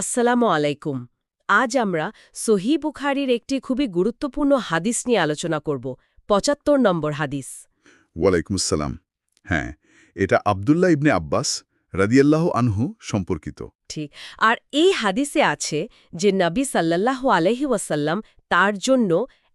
আসসালামু আলাইকুম। আজ আমরা সহি বুখারির একটি খুবই গুরুত্বপূর্ণ হাদিস নিয়ে আলোচনা করব পঁচাত্তর নম্বর হাদিস। ওয়ালাইকুম আসসালাম। হ্যাঁ এটা আবদুল্লাহ ইবনে আব্বাস রাদিয়াল্লাহ আনহু সম্পর্কিত। ঠিক আর এই হাদিসে আছে যে নবী সাল্লাল্লাহ আলহি ওয়াসাল্লাম তার জন্য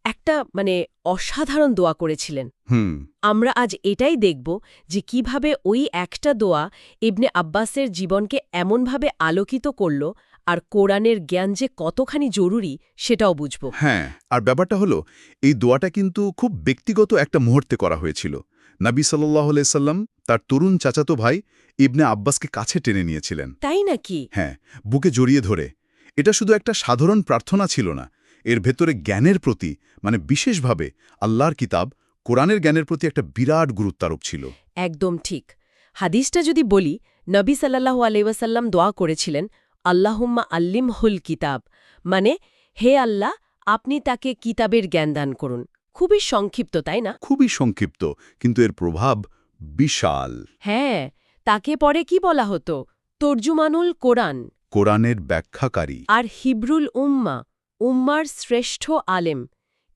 একটা মানে অসাধারণ দোয়া করেছিলেন। হুম। আমরা আজ এটাই দেখব যে কীভাবে ওই একটা দোয়া ইবনে আব্বাসের জীবনকে এমনভাবে আলোকিত করল আর কোরআনের জ্ঞান যে কতখানি জরুরি সেটাও বুঝব। হ্যাঁ আর ব্যাপারটা হলো এই দোয়াটা কিন্তু খুব ব্যক্তিগত একটা মুহূর্তে করা হয়েছিল। নবী সাল্লাহ সাল্লাম তার তরুণ চাচাতো ভাই ইবনে আব্বাসকে কাছে টেনে নিয়েছিলেন। তাই নাকি? হ্যাঁ বুকে জড়িয়ে ধরে। এটা শুধু একটা সাধারণ প্রার্থনা ছিল না এর ভেতরে জ্ঞানের প্রতি মানে বিশেষভাবে আল্লাহর কিতাব কোরআনের জ্ঞানের প্রতি একটা বিরাট গুরুত্বারোপ ছিল। একদম ঠিক। হাদিসটা যদি বলি নবী সাল্লাহু আলাইসাল্লাম দোয়া করেছিলেন আল্লাহুম্মা আল্লিম হুল কিতাব। মানে হে আল্লাহ আপনি তাকে কিতাবের জ্ঞান দান করুন। খুবই সংক্ষিপ্ত তাই না? খুবই সংক্ষিপ্ত কিন্তু এর প্রভাব বিশাল। হ্যাঁ তাকে পরে কি বলা হতো? তর্জুমানুল কোরআন। কোরআনের ব্যাখ্যাকারী। আর হিব্রুল উম্মা উম্মার শ্রেষ্ঠ আলেম।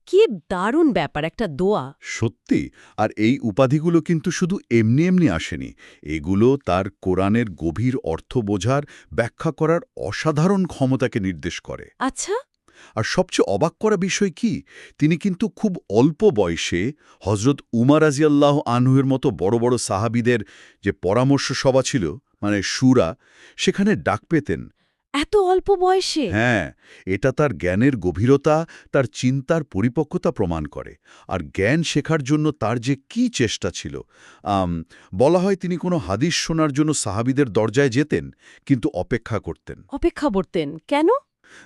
কি দারুণ ব্যাপার একটা দোয়া। সত্যি? আর এই উপাধিগুলো কিন্তু শুধু এমনি এমনি আসেনি। এগুলো তার কোরআনের গভীর অর্থ বোঝার ব্যাখ্যা করার অসাধারণ ক্ষমতাকে নির্দেশ করে। আচ্ছা। আর সবচেয়ে অবাক করা বিষয় কি? তিনি কিন্তু খুব অল্প বয়সে হজরত উমার আজিয়াল্লাহ আনহুয়ের মতো বড় বড় সাহাবিদের যে পরামর্শ সভা ছিল মানে সুরা সেখানে ডাক পেতেন। এত অল্প বয়সে? হ্যাঁ এটা তার জ্ঞানের গভীরতা তার চিন্তার পরিপক্কতা প্রমাণ করে। আর জ্ঞান শেখার জন্য তার যে কি চেষ্টা ছিল বলা হয় তিনি কোনো হাদিস শোনার জন্য সাহাবিদের দরজায় যেতেন কিন্তু অপেক্ষা করতেন। অপেক্ষা করতেন। কেন?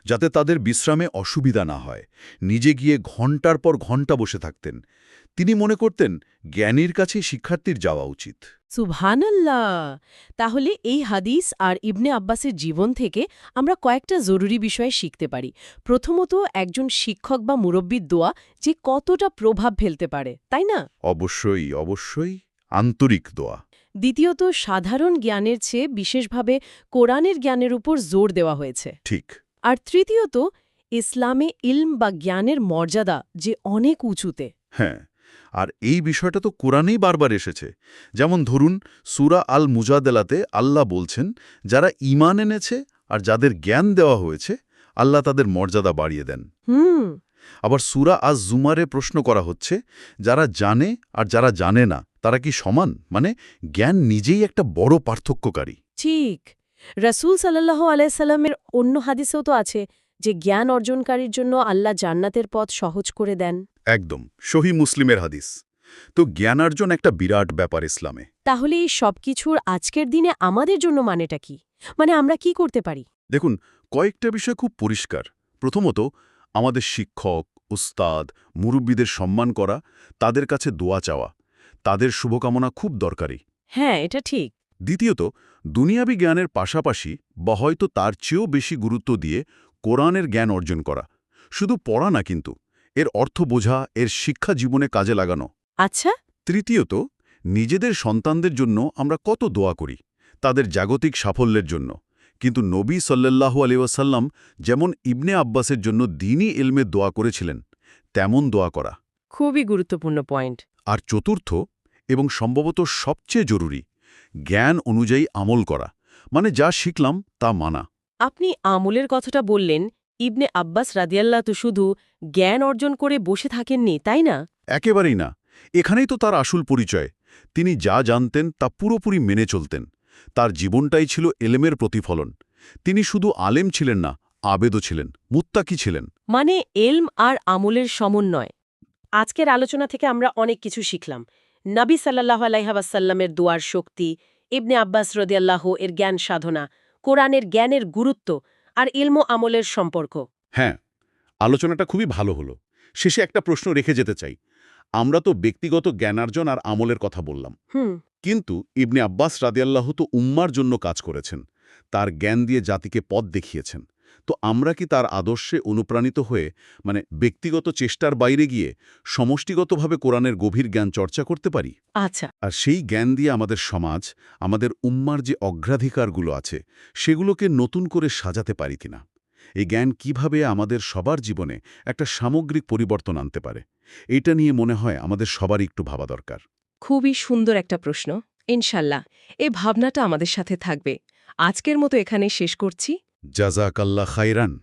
যাতে তাদের বিশ্রামে অসুবিধা না হয়। নিজে গিয়ে ঘণ্টার পর ঘণ্টা বসে থাকতেন। তিনি মনে করতেন জ্ঞানীর কাছে শিক্ষার্থীর যাওয়া উচিত। সুবহানাল্লাহ! তাহলে এই হাদিস আর ইবনে আব্বাসের জীবন থেকে আমরা কয়েকটা জরুরি বিষয় শিখতে পারি। প্রথমত একজন শিক্ষক বা মুরব্বীর দোয়া যে কতটা প্রভাব ফেলতে পারে তাই না? অবশ্যই অবশ্যই আন্তরিক দোয়া। দ্বিতীয়ত সাধারণ জ্ঞানের চেয়ে বিশেষভাবে কোরআনের জ্ঞানের উপর জোর দেওয়া হয়েছে। ঠিক। আর তৃতীয়ত ইসলামে ইলম বা জ্ঞানের মর্যাদা যে অনেক উঁচুতে। হ্যাঁ আর এই বিষয়টা তো কোরআনেই বারবার এসেছে। যেমন ধরুন সুরা আল মুজাদেলাতে আল্লাহ বলছেন যারা ঈমান এনেছে আর যাদের জ্ঞান দেওয়া হয়েছে আল্লাহ তাদের মর্যাদা বাড়িয়ে দেন। হুম। আবার সুরা আজ জুমারে প্রশ্ন করা হচ্ছে যারা জানে আর যারা জানে না তারা কি সমান? মানে জ্ঞান নিজেই একটা বড় পার্থক্যকারী। ঠিক। রসুল সাল্লাহ আলাইসাল্লামের অন্য হাদিসেও তো আছে যে জ্ঞান অর্জনকারীর জন্য আল্লাহ জান্নাতের পথ সহজ করে দেন। একদম সহি মুসলিমের হাদিস। তো জ্ঞানার্জন একটা বিরাট ব্যাপার ইসলামে। তাহলে এই সব কিছুর আজকের দিনে আমাদের জন্য মানেটা কি? মানে আমরা কি করতে পারি? দেখুন কয়েকটা বিষয় খুব পরিষ্কার। প্রথমত আমাদের শিক্ষক উস্তাদ মুরব্বীদের সম্মান করা তাদের কাছে দোয়া চাওয়া। তাদের শুভকামনা খুব দরকারি। হ্যাঁ এটা ঠিক। দ্বিতীয়ত দুনিয়াবি জ্ঞানের পাশাপাশি বা হয়তো তার চেয়েও বেশি গুরুত্ব দিয়ে কোরআনের জ্ঞান অর্জন করা। শুধু পড়া না কিন্তু এর অর্থ বোঝা এর শিক্ষা জীবনে কাজে লাগানো। আচ্ছা? তৃতীয়ত নিজেদের সন্তানদের জন্য আমরা কত দোয়া করি তাদের জাগতিক সাফল্যের জন্য। কিন্তু নবী সাল্লাল্লাহু আলিউসাল্লাম যেমন ইবনে আব্বাসের জন্য দিনই এলমে দোয়া করেছিলেন তেমন দোয়া করা। খুবই গুরুত্বপূর্ণ পয়েন্ট। আর চতুর্থ এবং সম্ভবত সবচেয়ে জরুরি জ্ঞান অনুযায়ী আমল করা মানে যা শিখলাম তা মানা। আপনি আমলের কথাটা বললেন ইবনে আব্বাস রাদিয়াল্লাহ তো শুধু জ্ঞান অর্জন করে বসে থাকেননি তাই না? একেবারেই না। এখানেই তো তার আসল পরিচয়। তিনি যা জানতেন তা পুরোপুরি মেনে চলতেন। তার জীবনটাই ছিল এলেমের প্রতিফলন। তিনি শুধু আলেম ছিলেন না আবেদও ছিলেন মুত্তাকি ছিলেন। মানে এলম আর আমলের সমন্বয়। আজকের আলোচনা থেকে আমরা অনেক কিছু শিখলাম। নবী সাল্লাহ আলাইহাবাসাল্লামের দুয়ার শক্তি ইবনে আব্বাস রদিয়াল্লাহ এর জ্ঞান সাধনা কোরআনের জ্ঞানের গুরুত্ব আর ইলমো আমলের সম্পর্ক। হ্যাঁ আলোচনাটা খুবই ভালো হলো। শেষে একটা প্রশ্ন রেখে যেতে চাই। আমরা তো ব্যক্তিগত জ্ঞানার্জন আর আমলের কথা বললাম। কিন্তু ইবনে আব্বাস রাদিয়াল্লাহ তো উম্মার জন্য কাজ করেছেন। তার জ্ঞান দিয়ে জাতিকে পথ দেখিয়েছেন। তো আমরা কি তার আদর্শে অনুপ্রাণিত হয়ে মানে ব্যক্তিগত চেষ্টার বাইরে গিয়ে সমষ্টিগতভাবে কোরআনের গভীর জ্ঞান চর্চা করতে পারি? আচ্ছা। আর সেই জ্ঞান দিয়ে আমাদের সমাজ আমাদের উম্মার যে অগ্রাধিকারগুলো আছে সেগুলোকে নতুন করে সাজাতে পারি কিনা এই জ্ঞান কীভাবে আমাদের সবার জীবনে একটা সামগ্রিক পরিবর্তন আনতে পারে? এটা নিয়ে মনে হয় আমাদের সবারই একটু ভাবা দরকার। খুবই সুন্দর একটা প্রশ্ন। ইনশাল্লাহ। এ ভাবনাটা আমাদের সাথে থাকবে। আজকের মতো এখানে শেষ করছি। জাজাকাল্লা খাইরান